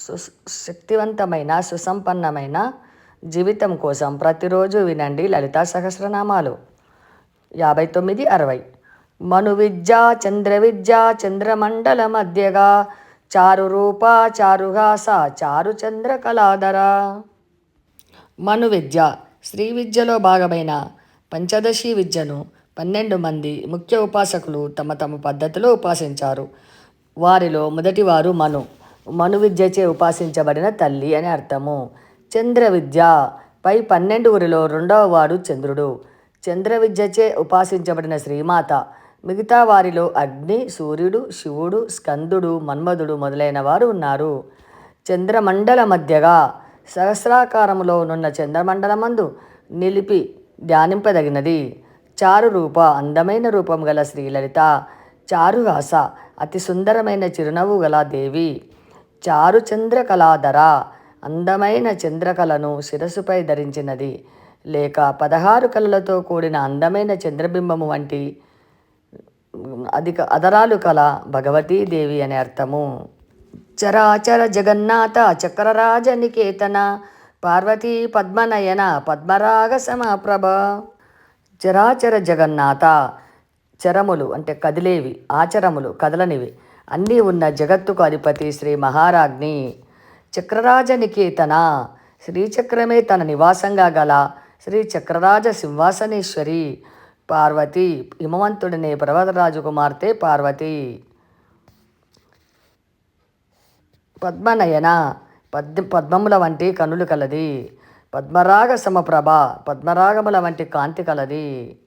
సు శక్తివంతమైన సుసంపన్నమైన జీవితం కోసం ప్రతిరోజు వినండి లలితా సహస్రనామాలు. యాభై తొమ్మిది అరవై. మను విద్య చంద్ర విద్య చంద్రమండల మధ్యగా చారు రూప చారుగాస చారు చంద్ర కళాధర. మను విద్య శ్రీ విద్యలో భాగమైన పంచదశి విద్యను పన్నెండు మంది ముఖ్య ఉపాసకులు తమ తమ పద్ధతిలో ఉపాసించారు. వారిలో మొదటివారు మను. మను విద్యచే ఉపాసించబడిన తల్లి అని అర్థము. చంద్ర విద్య పై పన్నెండు ఊరిలో రెండవ వాడు చంద్రుడు. చంద్ర విద్యచే ఉపాసించబడిన శ్రీమాత. మిగతా వారిలో అగ్ని సూర్యుడు శివుడు స్కందుడు మన్మధుడు మొదలైన వారు ఉన్నారు. చంద్రమండల మధ్యగా సహస్రాకారములో నున్న చంద్రమండలమందు నిలిపి ధ్యానింపదగినది. చారు రూప అందమైన రూపం గల శ్రీలలిత చారుహాస అతి సుందరమైన చిరునవ్వు గల దేవి. చారు చంద్రకళాధర అందమైన చంద్రకళను శిరస్సుపై ధరించినది. లేక పదహారు కళలతో కూడిన అందమైన చంద్రబింబము వంటి అధిక అదరాలు కల భగవతీదేవి అనే అర్థము. చరాచర జగన్నాథ చక్రరాజ నికేతన పార్వతీ పద్మనయన పద్మరాగ సమప్రభ. చరాచర జగన్నాథ చరములు అంటే కదిలేవి ఆచరములు కదలనివి. అన్నీ ఉన్న జగత్తుకు అధిపతి శ్రీ మహారాజ్ని. చక్రరాజ నికేతన శ్రీచక్రమే తన నివాసంగా గల శ్రీ చక్రరాజ సింహాసనేశ్వరి. పార్వతి హిమవంతుడిని పర్వతరాజు కుమార్తె పార్వతి. పద్మనయన. పద్మ పద్మముల వంటి కనులు కలది. పద్మరాగ సమప్రభ. పద్మరాగముల వంటి కాంతి కలది.